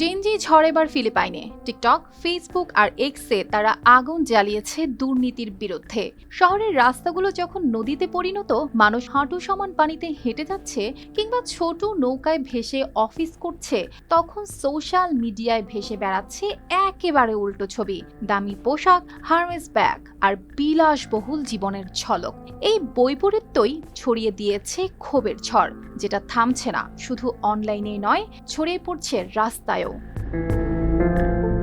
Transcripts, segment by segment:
Gen Z ঝড় এবার ফিলিপাইনে। TikTok, Facebook আর এক্সে তারা আগুন জ্বালিয়েছে দুর্নীতির বিরুদ্ধে। শহরের রাস্তাগুলো যখন নদীতে পরিণত, মানুষ হাঁটু সমান পানিতে হেঁটে যাচ্ছে কিংবা ছোট নৌকায় ভেসে অফিস করছে, তখন সোশ্যাল মিডিয়ায় ভেসে বেড়াচ্ছে একেবারে উল্টো ছবি। দামি পোশাক, হার্মেস ব্যাগ আর বিলাসবহুল জীবনের ঝলক। এই বৈপরীত্যই ছড়িয়ে দিয়েছে ক্ষোভের ঝড়, যেটা থামছে না, শুধু অনলাইনে নয়, ছড়িয়ে পড়ছে রাস্তায়ও। you.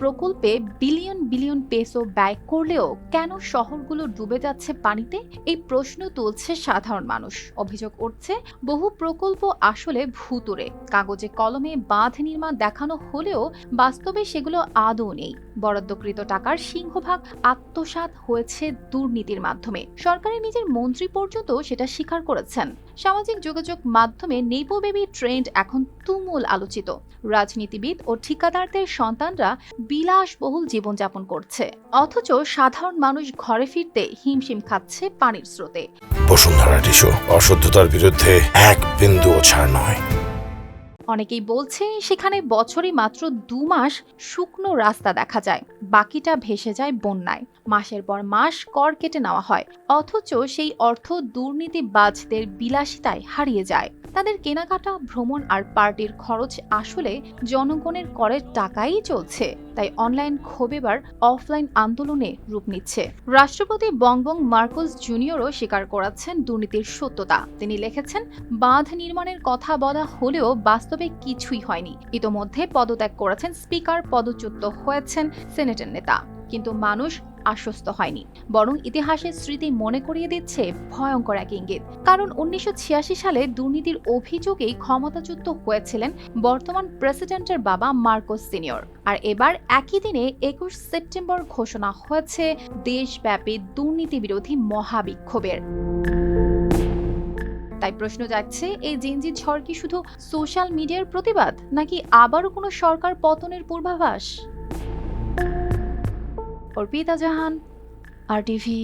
প্রকল্পে বিলিয়ন বিলিয়ন পেসো ব্যয় করলেও কেন শহরগুলো ডুবে যাচ্ছে পানিতে? এই প্রশ্ন তুলছে সাধারণ মানুষ। অভিযোগ উঠছে, বহু প্রকল্প আসলে ভুতুরে কাগজে কলমে বাঁধ নির্মাণ দেখানো হলেও বাস্তবে সেগুলো আদৌ নেই। বরাদ্দকৃত টাকার সিংহভাগ আত্মসাৎ হয়েছে দুর্নীতির মাধ্যমে। সরকারের নিজের মন্ত্রী পর্যন্ত সেটা স্বীকার করেছেন। সামাজিক যোগাযোগ মাধ্যমে নেপো বেবি ট্রেন্ড এখন তুমুল আলোচিত। রাজনীতিবিদ ও ঠিকাদারদের সন্তানরা বিলাসবহুল জীবনযাপন করছে। অথচ সাধারণ মানুষ ঘরে ফিরতে হিমশিম খাচ্ছে পানির স্রোতে। বসুন্ধরা টিস্যু অশুদ্ধতার বিরুদ্ধে এক বিন্দু ছাড় নয়। অনেকেই বলছে সেখানে বছরে মাত্র দু মাস শুকনো রাস্তা দেখা যায়, বাকিটা ভেসে যায় বন্যায়। মাসের পর মাস কর কেটে নেওয়া হয়, অথচ সেই অর্থ দুর্নীতিবাজদের বিলাসিতায় হারিয়ে যায়। তাদের কেনাকাটা, ভ্রমণ আর পার্টির খরচ আসলে জনগণের করের টাকাই চলছে, তাই অনলাইন ক্ষোভ এবার অফলাইন আন্দোলনে রূপ নিচ্ছে। রাষ্ট্রপতি বংবং মার্কোস জুনিয়রও স্বীকার করাচ্ছেন দুর্নীতির সত্যতা। তিনি লিখেছেন, বাঁধ নির্মাণের কথা বলা হলেও বাস্তবে কিছুই হয়নি। ইতোমধ্যে পদত্যাগ করেছেন স্পিকার, পদচ্যুত হয়েছেন সেনেটের নেতা। কিন্তু মানুষ আশ্বস্ত হয়নি। বরং ইতিহাসের স্মৃতি মনে করিয়ে দিচ্ছে ভয়ঙ্কর এক ইঙ্গিত। কারণ উনিশশো ছিয়াশি সালে দুর্নীতির অভিযোগেই ক্ষমতাচ্যুত হয়েছিলেন বর্তমান প্রেসিডেন্টের বাবা মার্কোস সিনিয়র। আর এবার একই দিনে একুশ সেপ্টেম্বর ঘোষণা হয়েছে দেশব্যাপী দুর্নীতি বিরোধী মহাবিক্ষোভের। তাই প্রশ্ন যাচ্ছে, এই জেনজি ঝড় কি শুধু সোশ্যাল মিডিয়ার প্রতিবাদ, নাকি আবারও কোনো সরকার পতনের পূর্বাভাস? Arpita Jahan, R TV.